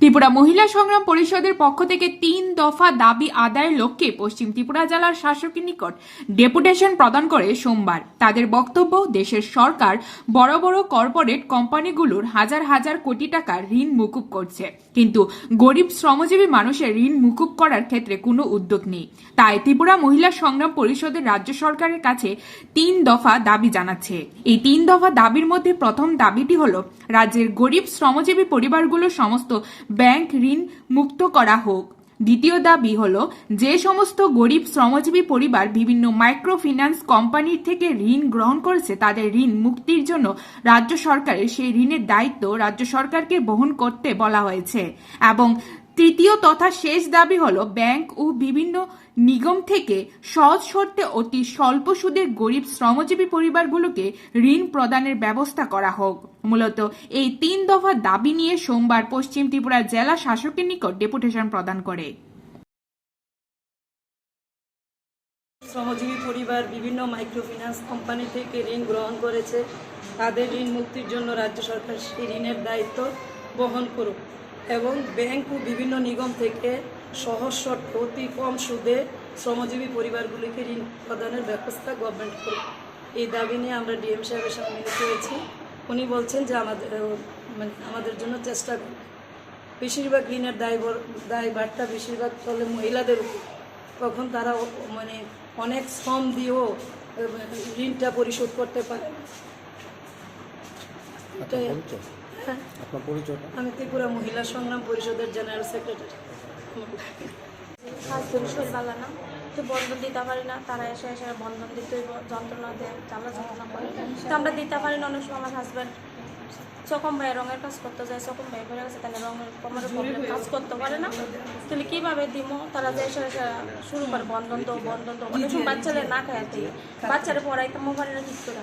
ত্রিপুরা মহিলা সংগ্রাম পরিষদের পক্ষ থেকে তিন দফা দাবি আদায়ের লক্ষ্যে পশ্চিম ত্রিপুরা জেলার শাসকের নিকট ডেপুটেশন প্রদান করে সোমবার। তাদের বক্তব্য, দেশের সরকার বড় বড় কর্পোরেট কোম্পানিগুলোর হাজার হাজার কোটি টাকার ঋণ মুকুব করছে। কিন্তু গরিব শ্রমজীবী মানুষের ঋণ মুকুব করার ক্ষেত্রে কোনো উদ্যোগ নেই। তাই ত্রিপুরা মহিলা সংগ্রাম পরিষদের রাজ্য সরকারের কাছে তিন দফা দাবি জানাচ্ছে। এই তিন দফা দাবির মধ্যে প্রথম দাবিটি হল, রাজ্যের গরিব শ্রমজীবী পরিবারগুলোর সমস্ত ব্যাংক ঋণ মুক্ত করা হোক। দ্বিতীয় দাবি হল, যে সমস্ত গরিব শ্রমজীবী পরিবার বিভিন্ন মাইক্রো ফিন্যান্স কোম্পানির থেকে ঋণ গ্রহণ করেছে, তাদের ঋণ মুক্তির জন্য রাজ্য সরকারের সেই ঋণের দায়িত্ব রাজ্য সরকারকে বহন করতে বলা হয়েছে এবং তৃতীয় তথা শেষ দাবি হলো ব্যাংক ও বিভিন্ন নিগম থেকে সহজ শর্তে অতি স্বল্প সুদের গরিব শ্রমজীবী পরিবারগুলোকে ঋণ প্রদানের ব্যবস্থা করা হোক। মূলত এই তিন দফা দাবি নিয়ে সোমবার পশ্চিম ত্রিপুরা জেলা শাসকের নিকট ডেপুটেশন প্রদান করে। শ্রমজীবী পরিবার বিভিন্ন মাইক্রোফিন্যান্স কোম্পানি থেকে ঋণ গ্রহণ করেছে। তাদের ঋণ মুক্তির জন্য রাজ্য সরকার সেই ঋণের দায়িত্ব বহন করুক। এবং ব্যাংক ও বিভিন্ন নিগম থেকে সহজ শর্ত অতি কম সুদে শ্রমজীবী পরিবারগুলিকে ঋণ প্রদানের ব্যবস্থা গভর্নমেন্ট করুক এই দাবি নিয়ে আমরা ডিএম সাহেবের সঙ্গে মিলিত হয়েছি উনি বলছেন যে আমাদের মানে আমাদের জন্য চেষ্টা করুন বেশিরভাগ ঋণের দায় দায় বার্তা বেশিরভাগ চলে মহিলাদের উপর। তখন তারা মানে অনেক শ্রম দিয়েও ঋণটা পরিশোধ করতে পারে। এটাই। হ্যাঁ, আপনার পরিচয়টা? আমি ত্রিপুরা মহিলা সংগ্রাম পরিষদের জেনারেল সেক্রেটারি। হাজবেন্ড শরীর ভালো না। তো বন্ধন দিতে পারি না তারা এসে এসে বন্ধন দিতে যন্ত্রণা দেয় যন্ত্রণা করে। তো আমরা দিতে পারি না অনেক সময় আমার হাজব্যান্ড চকম ভাই রঙের কাজ করতে যায় চকম ভাই বেড়ে গেছে তাহলে রঙের কমার প্রবলেম কাজ করতে পারে না। তাহলে কীভাবে দিব তারা যে এসে এসে শুরু করে বন্ধন তো বন্ধন তো অনেক সময় বাচ্চাদের না খায় বাচ্চারা পড়াইতে মোবাইল না। ঠিক করে